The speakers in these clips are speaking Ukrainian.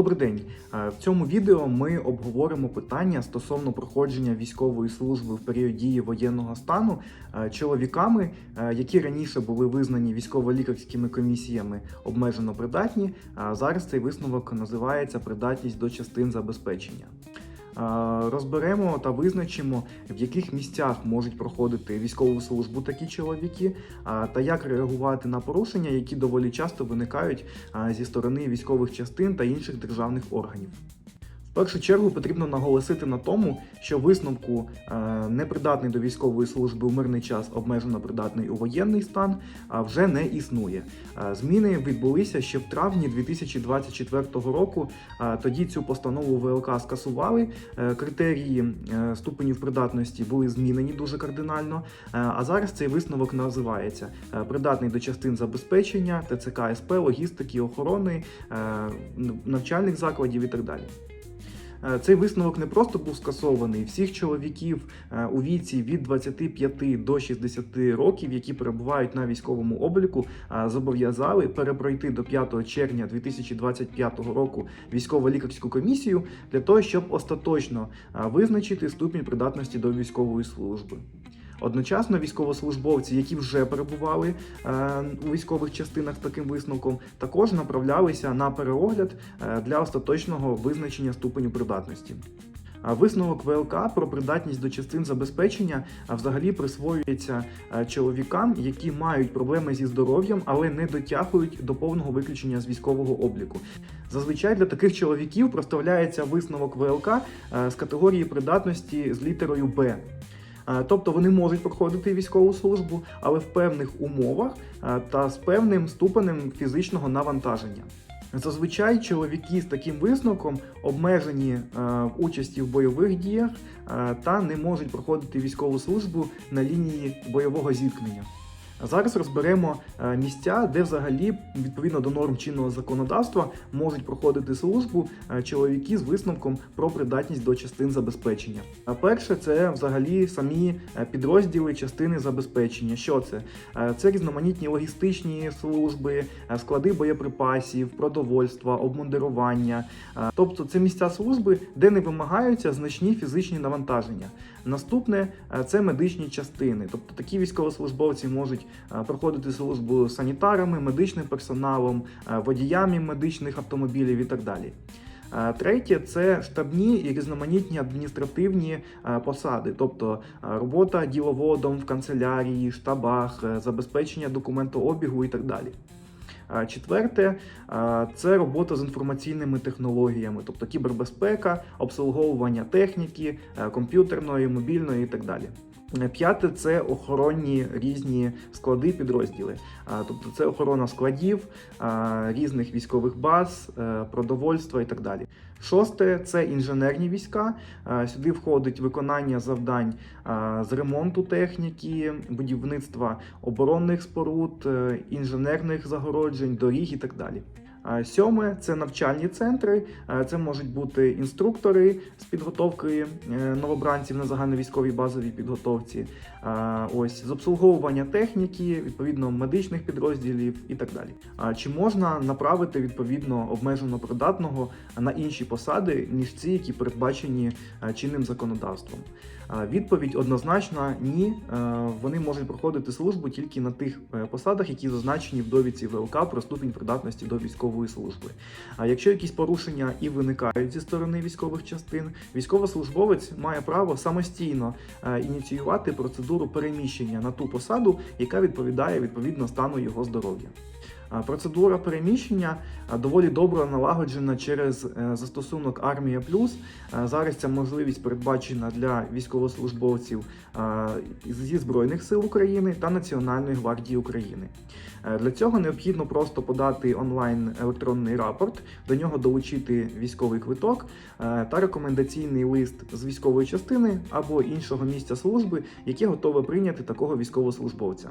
Добрий день. Е, В цьому відео ми обговоримо питання стосовно проходження військової служби в період дії воєнного стану е, чоловіками, е, які раніше були визнані військово-лікарськими комісіями обмежено придатні. А зараз цей висновок називається придатність до частин забезпечення. Розберемо та визначимо, в яких місцях можуть проходити військову службу такі чоловіки, та як реагувати на порушення, які доволі часто виникають зі сторони військових частин та інших державних органів. Першу чергу потрібно наголосити на тому, що висновку е, непридатний до військової служби у мирний час обмежено придатний у воєнний стан вже не існує. Е, Зміни відбулися ще в травні 2024 року. Е, Тоді цю постанову ВЛК скасували. Критерії ступенів придатності були змінені дуже кардинально. А зараз цей висновок називається придатний до частин забезпечення, ТЦК СП, логістики, охорони, навчальних закладів і так далі. Е, Цей висновок не просто був скасований. Всіх чоловіків е, у віці від 25 до 60 років, які перебувають на військовому обліку, е, зобов'язали перепройти до 5 червня 2025 року військово-лікарську комісію для того, щоб остаточно визначити ступінь придатності до військової служби. Одночасно військовослужбовці, які вже перебували е, у військових частинах з таким висновком, також направлялися на переогляд е, для остаточного визначення ступеню придатності. Висновок ВЛК про придатність до частин забезпечення взагалі присвоюється е, чоловікам, які мають проблеми зі здоров'ям, але не дотягують до повного виключення з військового обліку. Зазвичай для таких чоловіків проставляється висновок ВЛК з категорії придатності з літерою Б. Е, Тобто вони можуть проходити військову службу, але в певних умовах е, та з певним ступенем фізичного навантаження. Зазвичай чоловіки з таким висновком обмежені е, в участі в бойових діях та не можуть проходити військову службу на лінії бойового зіткнення. Зараз розберемо е, місця, де взагалі відповідно до норм чинного законодавства можуть проходити службу е, чоловіки з висновком про придатність до частин забезпечення. А перше, це взагалі самі е, підрозділи частини забезпечення. Що це? Це різноманітні логістичні служби, склади боєприпасів, продовольства, обмундирування. Тобто це місця служби, де не вимагаються значні фізичні навантаження. Наступне е, це медичні частини. Тобто такі військовослужбовці можуть е, проходити службу санітарами, медичним персоналом, е, водіями медичних автомобілів і так далі. Третє це штабні і різноманітні адміністративні посади, тобто робота діловодом в канцелярії, штабах, забезпечення документообігу і так далі. Четверте це робота з інформаційними технологіями, тобто кібербезпека, обслуговування техніки, е, комп'ютерної, мобільної і так далі. Е, П'яте це охоронні різні склади, підрозділи. Тобто це охорона складів, різних військових баз, е, продовольства і так далі. Шосте це інженерні війська. Е, Сюди входить виконання завдань е, з ремонту техніки, будівництва оборонних споруд, е, інженерних загороджень, доріг і так далі. Сьоме це навчальні центри. Це можуть бути інструктори з підготовки е, новобранців на загальновійськовій базовій підготовці, ось з обслуговування техніки, відповідно медичних підрозділів і так далі. А чи можна направити відповідно обмежено придатного на інші посади, ніж ці, які передбачені е, чинним законодавством? Відповідь однозначна ні. Е, Вони можуть проходити службу тільки на тих посадах, які зазначені в довідці ВЛК про ступінь придатності до військової служби. А якщо якісь порушення і виникають зі сторони військових частин, військовослужбовець має право самостійно е, ініціювати процедуру переміщення на ту посаду, яка відповідає відповідно стану його здоров'я. Процедура переміщення доволі добре налагоджена через е, застосунок Армія Плюс. Зараз ця можливість передбачена для військовослужбовців зі Збройних сил України та Національної гвардії України. Е, Для цього необхідно просто подати онлайн електронний рапорт, до нього долучити військовий квиток е, та рекомендаційний лист з військової частини або іншого місця служби, яке готове прийняти такого військовослужбовця.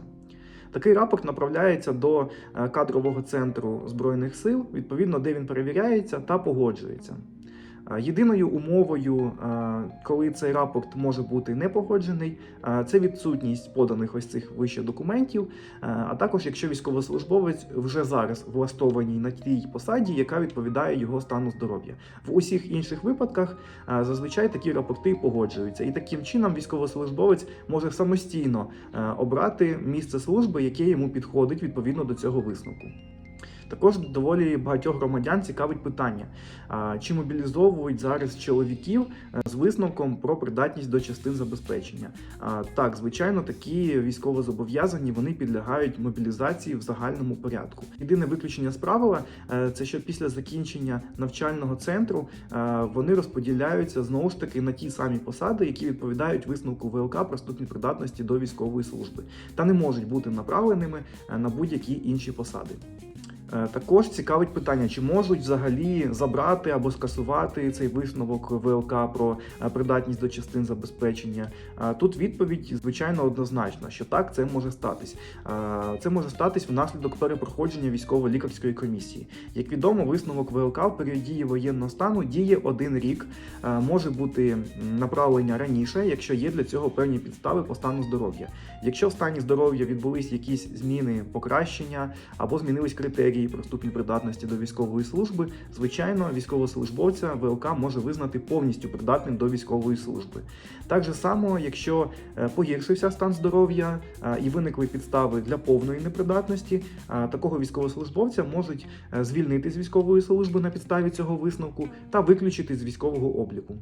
Такий рапорт направляється до е, кадрового центру збройних сил, відповідно, де він перевіряється та погоджується. Єдиною умовою, коли цей рапорт може бути не погоджений, це відсутність поданих ось цих вище документів, а також якщо військовослужбовець вже зараз влаштований на тій посаді, яка відповідає його стану здоров'я. В усіх інших випадках зазвичай такі рапорти погоджуються, і таким чином військовослужбовець може самостійно обрати місце служби, яке йому підходить відповідно до цього висновку. Також доволі багатьох громадян цікавить питання: чи мобілізовують зараз чоловіків е, з висновком про придатність до частин забезпечення? Так, звичайно, такі військовозобов'язані вони підлягають мобілізації в загальному порядку. Єдине виключення з правила е, це що після закінчення навчального центру е, вони розподіляються знову ж таки на ті самі посади, які відповідають висновку ВЛК про ступінь придатності до військової служби, та не можуть бути направленими на будь-які інші посади. Е, Також цікавить питання, чи можуть взагалі забрати або скасувати цей висновок ВЛК про е, придатність до частин забезпечення. Е, Тут відповідь звичайно однозначна, що так це може статись. Це може статись внаслідок перепроходження військово-лікарської комісії. Як відомо, висновок ВЛК в період дії воєнного стану діє один рік, може бути направлення раніше, якщо є для цього певні підстави по стану здоров'я. Якщо в стані здоров'я відбулись якісь зміни покращення або змінились критерії про ступінь придатності до військової служби, звичайно, військовослужбовця ВЛК може визнати повністю придатним до військової служби. Так же само, якщо е, погіршився стан здоров'я е, і виникли підстави для повної непридатності, е, такого військовослужбовця можуть звільнити з військової служби на підставі цього висновку та виключити з військового обліку.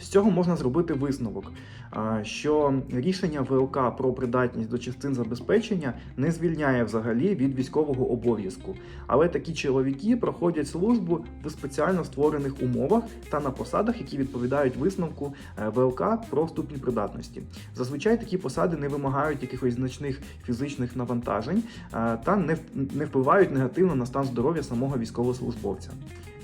З цього можна зробити висновок, що рішення ВЛК про придатність до частин забезпечення не звільняє взагалі від військового обов'язку. Але такі чоловіки проходять службу в спеціально створених умовах та на посадах, які відповідають висновку е, ВЛК про ступінь придатності. Зазвичай такі посади не вимагають якихось значних фізичних навантажень е, та не, не впливають негативно на стан здоров'я самого військовослужбовця.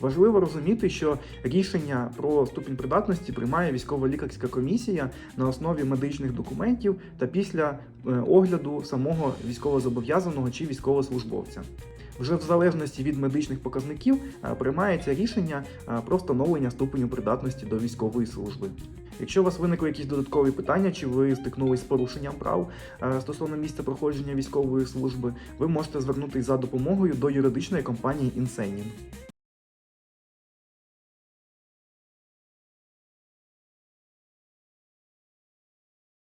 Важливо розуміти, що рішення про ступінь придатності приймає військово-лікарська комісія на основі медичних документів та після е, огляду самого військовозобов'язаного чи військовослужбовця. Вже в залежності від медичних показників е, приймається рішення е, про встановлення ступеню придатності до військової служби. Якщо у вас виникли якісь додаткові питання, чи ви стикнулись з порушенням прав стосовно місця проходження військової служби, ви можете звернутися за допомогою до юридичної компанії Інсенін.